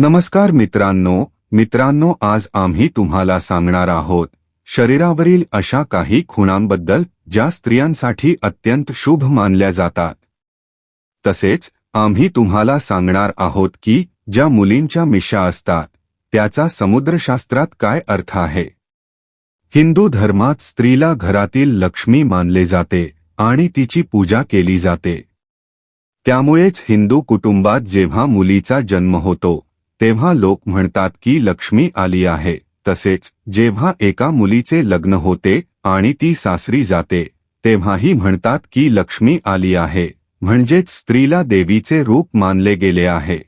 नमस्कार मित्रांनो मित्रांनो आज आम्ही तुम्हाला सांगणार आहोत शरीरावरील अशा काही खुणांबद्दल ज्या स्त्रियांसाठी अत्यंत शुभ मानल्या जातात. तसेच आम्ही तुम्हाला सांगणार आहोत की ज्या मुलींच्या मिशा असतात त्याचा समुद्रशास्त्रात काय अर्थ आहे? हिंदू धर्मात स्त्रीला घरातील लक्ष्मी मानले जाते आणि तिची पूजा केली जाते. त्यामुळेच हिंदू कुटुंबात जेव्हा मुलीचा जन्म होतो तेव्हा लोक म्हणतात की लक्ष्मी आली आहे. तसेच जेव्हा एका मुलीचे लग्न होते आणि ती सासरी जाते तेव्हाही म्हणतात की लक्ष्मी आली आहे. म्हणजेच स्त्रीला देवीचे रूप मानले गेले आहे.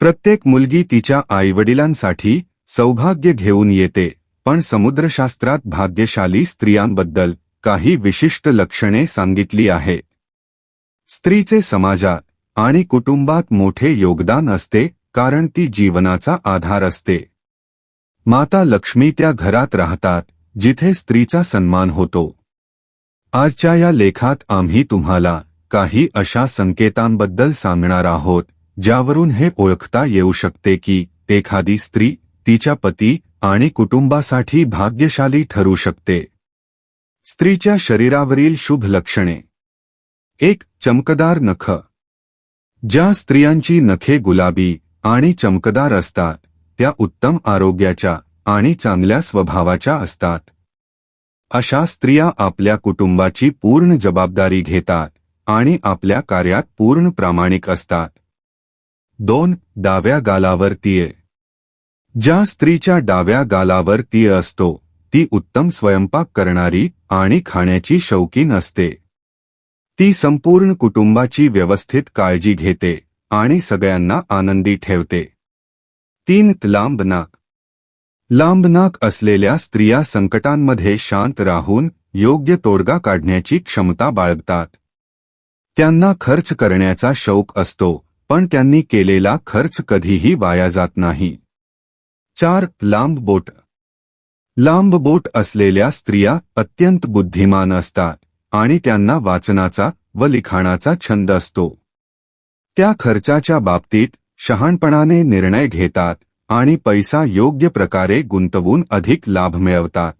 प्रत्येक मुलगी तिच्या आईवडिलांसाठी सौभाग्य घेऊन येते पण समुद्रशास्त्रात भाग्यशाली स्त्रियांबद्दल काही विशिष्ट लक्षणे सांगितली आहेत स्त्रीचे समाजात आणि कुटुंबात मोठे योगदान असते कारण ती जीवनाचा आधार असते. माता लक्ष्मी त्या घरात राहतात जिथे स्त्रीचा सन्मान होतो. आजच्या या लेखात आम्ही तुम्हाला काही अशा संकेतांबद्दल सांगणार आहोत ज्यावरून हे ओळखता येऊ शकते की एखादी स्त्री तिच्या पती आणि कुटुंबासाठी भाग्यशाली ठरू शकते. स्त्रीच्या शरीरावरील शुभ लक्षणे. एक चमकदार नख. ज्या स्त्रियांची नखे गुलाबी आणि चमकदार असतात. त्या उत्तम आरोग्याच्या आणि चांगल्या स्वभावाच्या असतात. अशा स्त्रिया आपल्या कुटुंबाची पूर्ण जबाबदारी घेतात आणि आपल्या कार्यात पूर्ण प्रामाणिक असतात. दोन डाव्या गालावर तीय. ज्या स्त्रीच्या डाव्या गालावर तीय असतो ती उत्तम स्वयंपाक करणारी आणि खाण्याची शौकीन असते. ती संपूर्ण कुटुंबाची व्यवस्थित काळजी घेते. आणि सगळ्यांना आनंदी ठेवते. तीन लांब नाक. लांब नाक असलेल्या स्त्रिया संकटांमध्ये शांत राहून योग्य तोडगा काढण्याची क्षमता बाळगतात. त्यांना खर्च करण्याचा शौक असतो पण त्यांनी केलेला खर्च कधीही वाया जात नाही. चार लांब बोट. लांब बोट असलेल्या स्त्रिया अत्यंत बुद्धिमान असतात आणि त्यांना वाचनाचा व लिखाणाचा छंद असतो. त्या खर्चाच्या बाबतीत शहाणपणाने निर्णय घेतात आणि पैसा योग्य प्रकारे गुंतवून अधिक लाभ मिळवतात.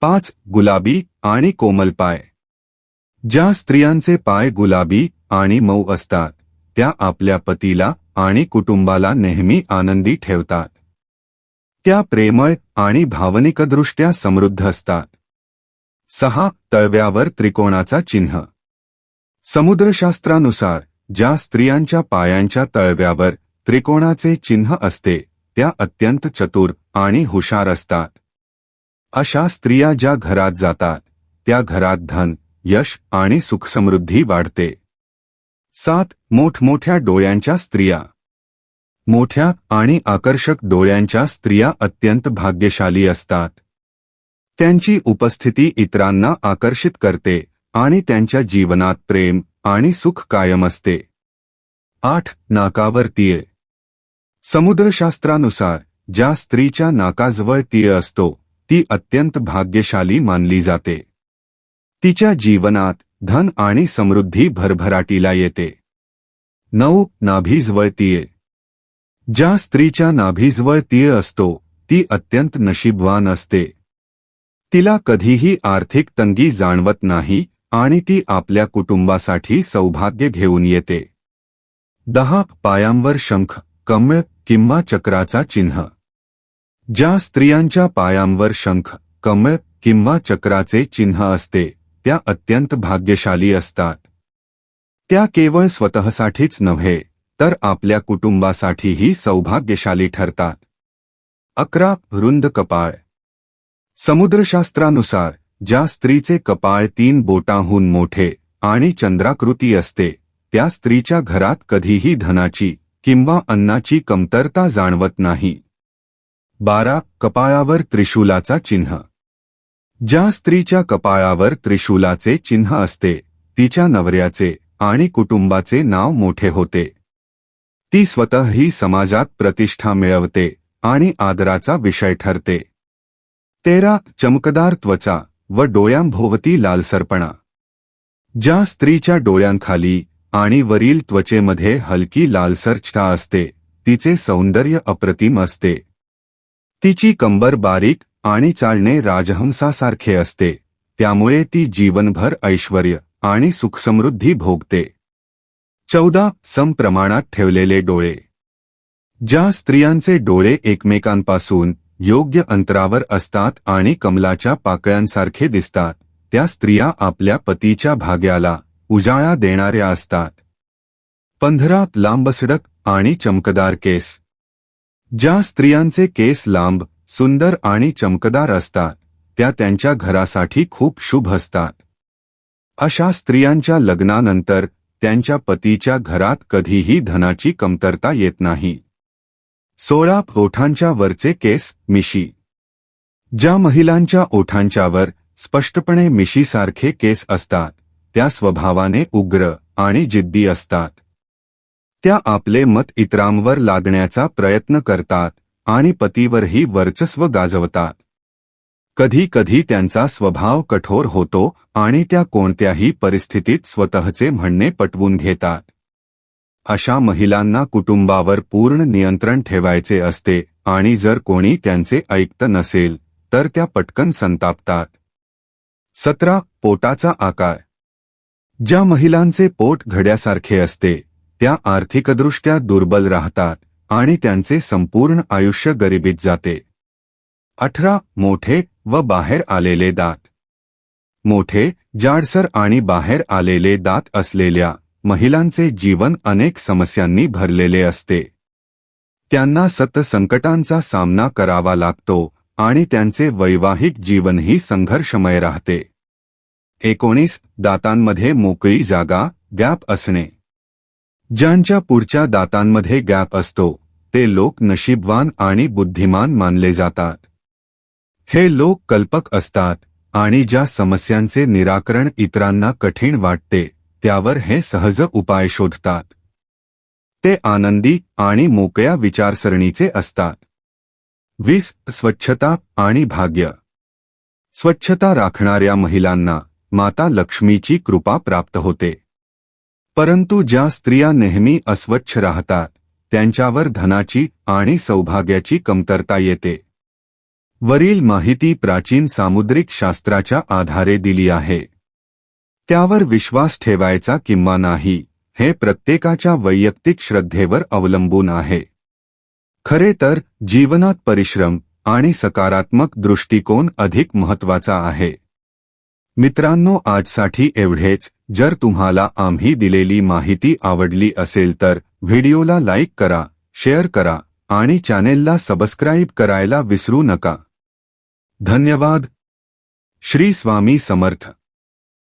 पाच गुलाबी आणि कोमल पाय. ज्या स्त्रियांचे पाय गुलाबी आणि मऊ असतात त्या आपल्या पतीला आणि कुटुंबाला नेहमी आनंदी ठेवतात. त्या प्रेमळ आणि भावनिकदृष्ट्या समृद्ध असतात. सहा तळव्यावर त्रिकोणाचा चिन्ह. समुद्रशास्त्रानुसार ज्या स्त्रियांच्या पायांच्या तळव्यावर त्रिकोणाचे चिन्ह असते त्या अत्यंत चतुर आणि हुशार असतात. अशा स्त्रिया ज्या घरात जातात त्या घरात धन यश आणि सुखसमृद्धी वाढते. सात मोठमोठ्या डोळ्यांच्या स्त्रिया. मोठ्या आणि आकर्षक डोळ्यांच्या स्त्रिया अत्यंत भाग्यशाली असतात. त्यांची उपस्थिती इतरांना आकर्षित करते आणि त्यांच्या जीवनात प्रेम आणि सुख कायम असते. आठ नाकावर तिये. समुद्रशास्त्रानुसार ज्या स्त्रीच्या नाकाजवळ तीळ असतो ती अत्यंत भाग्यशाली मानली जाते. तिच्या जीवनात धन आणि समृद्धी भरभराटीला येते. नऊ नाभीजवळ तीय. ज्या स्त्रीच्या नाभीजवळ तीळ असतो ती अत्यंत नशीबवान असते. तिला कधीही आर्थिक तंगी जाणवत नाही आणि ती आपल्या कुटुंबासाठी सौभाग्य घेऊन येते. दहा पायांवर शंख कमळ किंवा चक्राचा चिन्ह. ज्या स्त्रियांच्या पायांवर शंख कमळ किंवा चक्राचे चिन्ह असते त्या अत्यंत भाग्यशाली असतात. त्या केवळ स्वतःसाठीच नव्हे तर आपल्या कुटुंबासाठीही सौभाग्यशाली ठरतात. अकरा रुंद कपाळ. समुद्रशास्त्रानुसार ज्या स्त्रीचे कपाळ तीन बोटांहून मोठे आणि चंद्राकृती असते त्या स्त्रीच्या घरात कधीही धनाची किंवा अन्नाची कमतरता जाणवत नाही. बारा. कपाळावर त्रिशूलाचा चिन्ह. ज्या स्त्रीच्या कपाळावर त्रिशूलाचे चिन्ह असते तिच्या नवऱ्याचे आणि कुटुंबाचे नाव मोठे होते. ती स्वतःही समाजात प्रतिष्ठा मिळवते आणि आदराचा विषय ठरते. तेरा. चमकदार त्वचा. व डोळ्यांभोवती लालसरपणा. ज्या स्त्रीच्या डोळ्यांखाली आणि वरील त्वचेमध्ये हलकी लालसरछा असते तिचे सौंदर्य अप्रतिम असते. तिची कंबर बारीक आणि चालणे राजहंसासारखे असते त्यामुळे ती जीवनभर ऐश्वर आणि सुखसमृद्धी भोगते. चौदा समप्रमाणात ठेवलेले डोळे. ज्या स्त्रियांचे डोळे एकमेकांपासून योग्य अंतरावर असतात आणि कमलाच्या पाकळ्यांसारखे दिसतात. त्या स्त्रिया आपल्या पतीच्या भाग्याला उजाळा देणाऱ्या असतात. पंधरात लांबसडक आणि चमकदार केस. ज्या स्त्रियांचे केस लांब सुंदर आणि चमकदार असतात त्या त्यांच्या घरासाठी खूप शुभ असतात. अशा स्त्रियांच्या लग्नानंतर त्यांच्या पतीच्या घरात कधीही धनाची कमतरता येत नाही. सोळा ओठांच्या वरचे केस मिशी. ज्या महिलांच्या ओठांच्यावर स्पष्टपणे मिशीसारखे केस असतात त्या स्वभावाने उग्र आणि जिद्दी असतात. त्या आपले मत इतरांवर लादण्याचा प्रयत्न करतात आणि पतीवरही वर्चस्व गाजवतात. कधी कधी त्यांचा स्वभाव कठोर होतो आणि त्या कोणत्याही परिस्थितीत स्वतःचे म्हणणे पटवून घेतात. अशा महिलांना कुटुंबावर पूर्ण नियंत्रण ठेवायचे असते आणि जर कोणी त्यांचे ऐकत नसेल तर त्या पटकन संतापतात. सतरा. पोटाचा आकार. ज्या महिलांचे पोट घड्यासारखे असते त्या आर्थिकदृष्ट्या दुर्बल राहतात आणि त्यांचे संपूर्ण आयुष्य गरिबीत जाते. अठरा. मोठे व बाहेर आलेले दात. मोठे जाडसर आणि बाहेर आलेले दात असलेल्या महिलांचे जीवन अनेक समस्यांनी भरलेले असते. त्यांना सत संकटांचा सामना करावा लागतो आणि त्यांचे वैवाहिक जीवनही संघर्षमय राहते. एकोणीस दातांमध्ये मोकळी जागा गॅप असणे. ज्यांच्या पुढच्या दातांमध्ये गॅप असतो ते लोक नशीबवान आणि बुद्धिमान मानले जातात. हे लोक कल्पक असतात आणि ज्या समस्यांचे निराकरण इतरांना कठीण वाटते त्यावर हे सहज उपाय शोधतात. ते आनंदी आणि मोकळ्या विचारसरणीचे असतात. वीस स्वच्छता आणि भाग्य. स्वच्छता राखणाऱ्या महिलांना माता लक्ष्मीची कृपा प्राप्त होते. परंतु ज्या स्त्रिया नेहमी अस्वच्छ राहतात त्यांच्यावर धनाची आणि सौभाग्याची कमतरता येते. वरील माहिती प्राचीन सामुद्रिक शास्त्राच्या आधारे दिली आहे. त्यावर विश्वास ठेवायचा किंवा नाही हे प्रत्येकाच्या वैयक्तिक श्रद्धेवर अवलंबून आहे. खरे तर जीवनात परिश्रम आणि सकारात्मक दृष्टिकोन अधिक महत्त्वाचा आहे. मित्रांनो आजसाठी एवढेच. जर तुम्हाला आम्ही दिलेली माहिती आवडली असेल तर व्हिडिओला लाईक करा शेअर करा आणि चॅनेलला सबस्क्राईब करायला विसरू नका. धन्यवाद. श्री स्वामी समर्थ.